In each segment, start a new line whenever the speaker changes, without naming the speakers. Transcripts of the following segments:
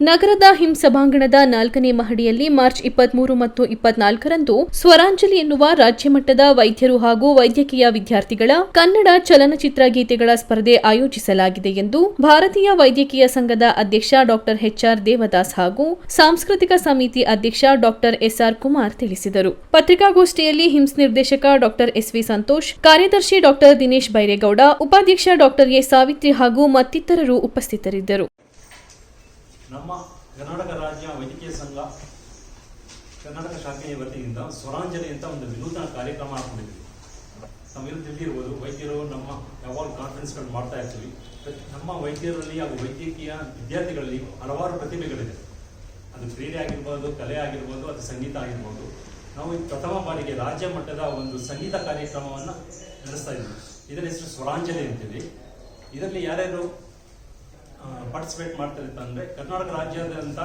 ನಗರದ ಹಿಂಸಭಾಂಗಣದ ನಾಲ್ಕನೇ ಮಹಡಿಯಲ್ಲಿ ಮಾರ್ಚ್ ಇಪ್ಪತ್ಮೂರು ಮತ್ತು ಇಪ್ಪತ್ನಾಲ್ಕರಂದು ಸ್ವರಾಂಜಲಿ ಎನ್ನುವ ರಾಜ್ಯಮಟ್ಟದ ವೈದ್ಯರು ಹಾಗೂ ವೈದ್ಯಕೀಯ ವಿದ್ಯಾರ್ಥಿಗಳ ಕನ್ನಡ ಚಲನಚಿತ್ರ ಗೀತೆಗಳ ಸ್ಪರ್ಧೆ ಆಯೋಜಿಸಲಾಗಿದೆ ಎಂದು ಭಾರತೀಯ ವೈದ್ಯಕೀಯ ಸಂಘದ ಅಧ್ಯಕ್ಷ ಡಾಕ್ಟರ್ ಎಚ್ಆರ್ ದೇವದಾಸ್ ಹಾಗೂ ಸಾಂಸ್ಕೃತಿಕ ಸಮಿತಿ ಅಧ್ಯಕ್ಷ ಡಾಕ್ಟರ್ ಎಸ್ಆರ್ ಕುಮಾರ್ ತಿಳಿಸಿದರು. ಪತ್ರಿಕಾಗೋಷ್ಠಿಯಲ್ಲಿ ಹಿಂಸ್ ನಿರ್ದೇಶಕ ಡಾಕ್ಟರ್ ಎಸ್ವಿ ಸಂತೋಷ್, ಕಾರ್ಯದರ್ಶಿ ಡಾಕ್ಟರ್ ದಿನೇಶ್ ಬೈರೇಗೌಡ, ಉಪಾಧ್ಯಕ್ಷ ಡಾಕ್ಟರ್ ಎ ಸಾವಿತ್ರಿ ಹಾಗೂ ಮತ್ತಿತರರು ಉಪಸ್ಥಿತರಿದ್ದರು.
ನಮ್ಮ ಕರ್ನಾಟಕ ರಾಜ್ಯ ವೈದ್ಯಕೀಯ ಸಂಘ, ಕರ್ನಾಟಕ ಶಾಖೆಯ ವತಿಯಿಂದ ಸ್ವರಾಂಜಲಿ ಅಂತ ಒಂದು ವಿನೂತನ ಕಾರ್ಯಕ್ರಮ ಹಾಕೊಂಡಿದ್ವಿ ನಮಗೆಲ್ಲ ತಿಳಿದಿರ್ಬೋದು, ವೈದ್ಯರು ನಮ್ಮ ಯಾವಾಗ ಕಾನ್ಫರೆನ್ಸ್ಗಳು ಮಾಡ್ತಾ ಇರ್ತೀವಿ. ನಮ್ಮ ವೈದ್ಯರಲ್ಲಿ ಹಾಗೂ ವೈದ್ಯಕೀಯ ವಿದ್ಯಾರ್ಥಿಗಳಲ್ಲಿ ಹಲವಾರು ಪ್ರತಿಭೆಗಳಿದೆ. ಅದು ಕ್ರೀಡೆ ಆಗಿರ್ಬೋದು, ಕಲೆ ಆಗಿರ್ಬೋದು, ಅದು ಸಂಗೀತ ಆಗಿರ್ಬೋದು. ನಾವು ಪ್ರಥಮ ಬಾರಿಗೆ ರಾಜ್ಯ ಮಟ್ಟದ ಒಂದು ಸಂಗೀತ ಕಾರ್ಯಕ್ರಮವನ್ನು ನಡೆಸ್ತಾ ಇದ್ದೀವಿ. ಇದರ ಹೆಸರು ಸ್ವರಾಂಜಲಿ ಅಂತೇಳಿ. ಇದರಲ್ಲಿ ಯಾರ್ಯಾರು ಪಾರ್ಟಿಸಿಪೇಟ್ ಮಾಡ್ತಾರೆ ಅಂತಂದ್ರೆ ಕರ್ನಾಟಕ ರಾಜ್ಯಾದ್ಯಂತ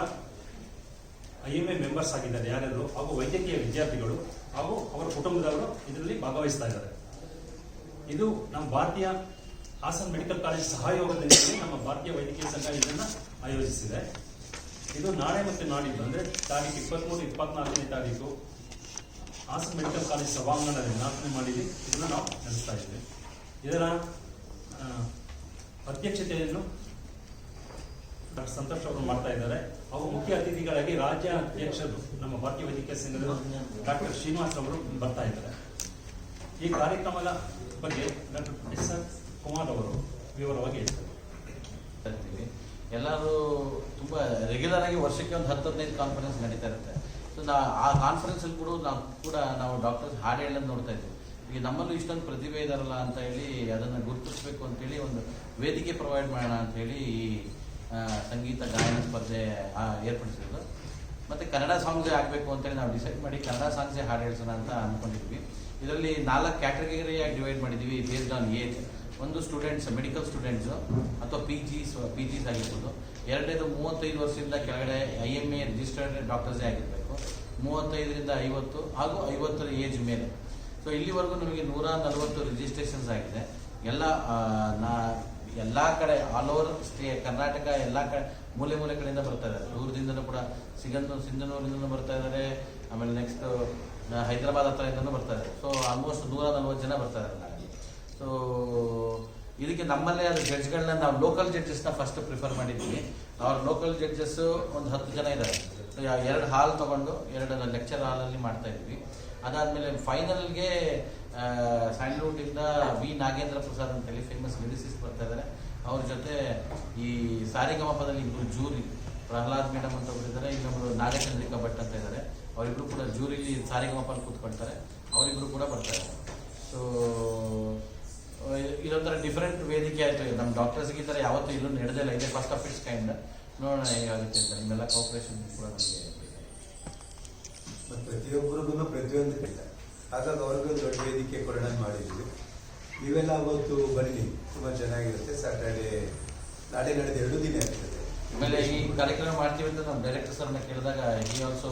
ಐ ಎಂ ಎ ಮೆಂಬರ್ಸ್ ಆಗಿದ್ದಾರೆ. ಯಾರ್ಯಾರು? ಹಾಗೂ ವೈದ್ಯಕೀಯ ವಿದ್ಯಾರ್ಥಿಗಳು ಹಾಗೂ ಅವರ ಕುಟುಂಬದವರು ಇದರಲ್ಲಿ ಭಾಗವಹಿಸ್ತಾ ಇದ್ದಾರೆ. ಇದು ನಮ್ಮ ಭಾರತೀಯ ಹಾಸನ್ ಮೆಡಿಕಲ್ ಕಾಲೇಜ್ ಸಹಯೋಗದಲ್ಲಿ ನಮ್ಮ ಭಾರತೀಯ ವೈದ್ಯಕೀಯ ಸಂಘ ಇದನ್ನು ಆಯೋಜಿಸಿದೆ. ಇದು ನಾಳೆ ಮತ್ತು ನಾಡಿದ್ದು ಅಂದರೆ ತಾರೀಕು ಇಪ್ಪತ್ತ್ಮೂರು ಇಪ್ಪತ್ನಾಲ್ಕನೇ ತಾರೀಕು ಹಾಸನ್ ಮೆಡಿಕಲ್ ಕಾಲೇಜ್ ಸಭಾಂಗಣದಲ್ಲಿ ನಾಲ್ಕನೇ ಮಾಡಿದ್ದು ಇದನ್ನು ನಾವು ನಡೆಸ್ತಾ ಇದ್ದೇವೆ. ಇದರ ಅಧ್ಯಕ್ಷತೆಯನ್ನು ಡಾಕ್ಟರ್ ಸಂತೋಷ್ ಅವರು ಮಾಡ್ತಾ ಇದ್ದಾರೆ. ಅವರು ಮುಖ್ಯ ಅತಿಥಿಗಳಾಗಿ ರಾಜ್ಯ ಅಧ್ಯಕ್ಷರು, ನಮ್ಮ ಭಾರತೀಯ ವೈದ್ಯಕೀಯ ಸಂಘದ ಡಾಕ್ಟರ್ ಶ್ರೀನಿವಾಸ್ ಅವರು ಬರ್ತಾ ಇದ್ದಾರೆ. ಈ ಕಾರ್ಯಕ್ರಮದ ಬಗ್ಗೆ ಡಾಕ್ಟರ್ ಎಸ್ ಆರ್ ಕುಮಾರ್ ಅವರು ವಿವರವಾಗಿ ಹೇಳ್ತಾರೆ.
ಎಲ್ಲರೂ ತುಂಬ ರೆಗ್ಯುಲರ್ ಆಗಿ ವರ್ಷಕ್ಕೆ ಒಂದು ಹತ್ತು, ಹದಿನೈದು ಕಾನ್ಫರೆನ್ಸ್ ನಡೀತಾ ಇರುತ್ತೆ. ಸೊ ನಾ ಆ ಕಾನ್ಫರೆನ್ಸಲ್ಲಿ ಕೂಡ ನಾವು ಕೂಡ ನಾವು ಡಾಕ್ಟರ್ಸ್ ಹಾಡು ಹೇಳೋದು ನೋಡ್ತಾ ಇದ್ದೀವಿ ಈಗ ನಮ್ಮಲ್ಲೂ ಇಷ್ಟೊಂದು ಪ್ರತಿಭೆ ಇದಾರಲ್ಲ ಅಂತ ಹೇಳಿ ಅದನ್ನು ಗುರುತಿಸಬೇಕು ಅಂತೇಳಿ ಒಂದು ವೇದಿಕೆ ಪ್ರೊವೈಡ್ ಮಾಡೋಣ ಅಂತ ಹೇಳಿ ಈ ಸಂಗೀತ ಗಾಯನ ಸ್ಪರ್ಧೆ ಆ, ಏರ್ಪಡಿಸಿರೋದು. ಮತ್ತೆ ಕನ್ನಡ ಸಾಂಗ್ಸೇ ಆಗಬೇಕು ಅಂತೇಳಿ ನಾವು ಡಿಸೈಡ್ ಮಾಡಿ ಕನ್ನಡ ಸಾಂಗ್ಸೇ ಹಾಡು ಹೇಳ್ಸೋಣ ಅಂತ ಅಂದ್ಕೊಂಡಿದ್ವಿ ಇದರಲ್ಲಿ ನಾಲ್ಕು ಕ್ಯಾಟಗರಿಯಾಗಿ ಡಿವೈಡ್ ಮಾಡಿದ್ವಿ ಬೇಸ್ಡ್ ಆನ್ ಏಜ್ ಒಂದು ಸ್ಟೂಡೆಂಟ್ಸ್ ಮೆಡಿಕಲ್ ಸ್ಟೂಡೆಂಟ್ಸು ಅಥವಾ ಪಿ ಜಿಸ್ ಪಿ ಜಿಸ್ ಆಗಿರ್ಬೋದು. ಎರಡನೇದು ಮೂವತ್ತೈದು ವರ್ಷದಿಂದ ಕೆಳಗಡೆ ಐ ಎಂ ಎ ರಿಜಿಸ್ಟರ್ಡ್ ಡಾಕ್ಟರ್ಸೇ ಆಗಿರಬೇಕು. ಮೂವತ್ತೈದರಿಂದ ಐವತ್ತು ಹಾಗೂ ಐವತ್ತರ ಏಜ್ ಮೇಲೆ. ಸೊ ಇಲ್ಲಿವರೆಗೂ ನಮಗೆ ನೂರ ನಲವತ್ತು ರಿಜಿಸ್ಟ್ರೇಷನ್ಸ್ ಆಗಿದೆ. ಎಲ್ಲ ನಾ ಎಲ್ಲ ಕಡೆ ಆಲ್ ಓವರ್ ಸ್ಟೇ ಕರ್ನಾಟಕ, ಎಲ್ಲ ಕಡೆ, ಮೂಲೆ ಮೂಲೆ ಕಡೆಯಿಂದ ಬರ್ತಾ ಇದ್ದಾರೆ. ದೂರದಿಂದನೂ ಕೂಡ ಸಿಗಂದು ಸಿಂಧನೂರಿಂದನೂ ಬರ್ತಾ ಇದ್ದಾರೆ. ಆಮೇಲೆ ನೆಕ್ಸ್ಟ್ ಹೈದರಾಬಾದ್ ಇಂದನೂ ಬರ್ತಾ ಇದ್ದಾರೆ. ಸೊ ಆಲ್ಮೋಸ್ಟ್ ನೂರ ನಲ್ವತ್ತು ಜನ ಬರ್ತಾ ಇದ್ದಾರೆ ಸೊ ಇದಕ್ಕೆ ನಮ್ಮಲ್ಲೇ ಅದು ಜಡ್ಜ್ಗಳನ್ನ ನಾವು ಲೋಕಲ್ ಜಡ್ಜಸ್ನ ಫಸ್ಟ್ ಪ್ರಿಫರ್ ಮಾಡಿದ್ವಿ. ಅವ್ರ ಲೋಕಲ್ ಜಡ್ಜಸ್ ಒಂದು ಹತ್ತು ಜನ ಇದ್ದಾರೆ. ಎರಡು ಹಾಲ್ ತಗೊಂಡು ಎರಡು ಲೆಕ್ಚರ್ ಹಾಲಲ್ಲಿ ಮಾಡ್ತಾ ಇದ್ವಿ. ಅದಾದಮೇಲೆ ಫೈನಲ್ಗೆ ಸ್ಯಾಂಡ್ಲ್ವುಡ್ಡಿಂದ ವಿ ನಾಗೇಂದ್ರ ಪ್ರಸಾದ್ ಅಂತೇಳಿ ಫೇಮಸ್ ಲಿರಿಸಿಸ್ಟ್ ಬರ್ತಾ ಇದ್ದಾರೆ ಅವ್ರ ಜೊತೆ ಈ ಸಾರಿಗಮಪದಲ್ಲಿ ಇಬ್ಬರು ಜೂರಿ, ಪ್ರಹ್ಲಾದ್ ಮೇಡಮ್ ಅಂತ ಒಬ್ರು ಇದ್ದಾರೆ ಇನ್ನೊಬ್ರು ನಾಗಚಂದ್ರಿಕಾ ಭಟ್ ಅಂತ ಇದ್ದಾರೆ ಅವರಿಬ್ರು ಕೂಡ ಜೂರಿಲಿ ಸಾರಿಗಮಪಲ್ಲಿ ಕೂತ್ಕೊಳ್ತಾರೆ ಅವರಿಬ್ರು ಕೂಡ ಬರ್ತಾರೆ ಸೊ ಇದೊಂಥರ ಡಿಫ್ರೆಂಟ್ ವೇದಿಕೆ ಆಯಿತು. ನಮ್ಮ ಡಾಕ್ಟರ್ಸ್ಗೆ ಈ ಥರ ಯಾವತ್ತೂ ಇಲ್ಲೂ ನಡೆದಿಲ್ಲ ಇದೆ ಫಸ್ಟ್ ಆಫ್ ಇಟ್ಸ್ ಕೈಂಡ್ ನೋಡೋಣ ಹೇಗಾಗುತ್ತೆ ಅಂತ. ನಿಮ್ಮೆಲ್ಲ ಕೋಪರೇಷನ್ ಕೂಡ ನಮಗೆ
ಪ್ರತಿಯೊಬ್ಬರಿಗೂ ಪ್ರತಿಯೊಂದು ಹಾಗಾಗಿ ಅವ್ರಿಗೊಂದು ದೊಡ್ಡ ವೇದಿಕೆ ಕೊಡೋಣ ಮಾಡಿದ್ವಿ. ನೀವೆಲ್ಲ ಅವತ್ತು ಬನ್ನಿ, ತುಂಬ ಚೆನ್ನಾಗಿರುತ್ತೆ. ಸ್ಯಾಟರ್ಡೇ ನಾಳೆ ನಡೆದು ಎರಡು ದಿನ ಇರ್ತದೆ.
ಆಮೇಲೆ ಈ ಕಾರ್ಯಕ್ರಮ ಮಾಡ್ತೀವಿ ಅಂತ ನಮ್ಮ ಡೈರೆಕ್ಟರ್ ಸರ್ನ ಕೇಳಿದಾಗ ಈ ಆಲ್ಸೋ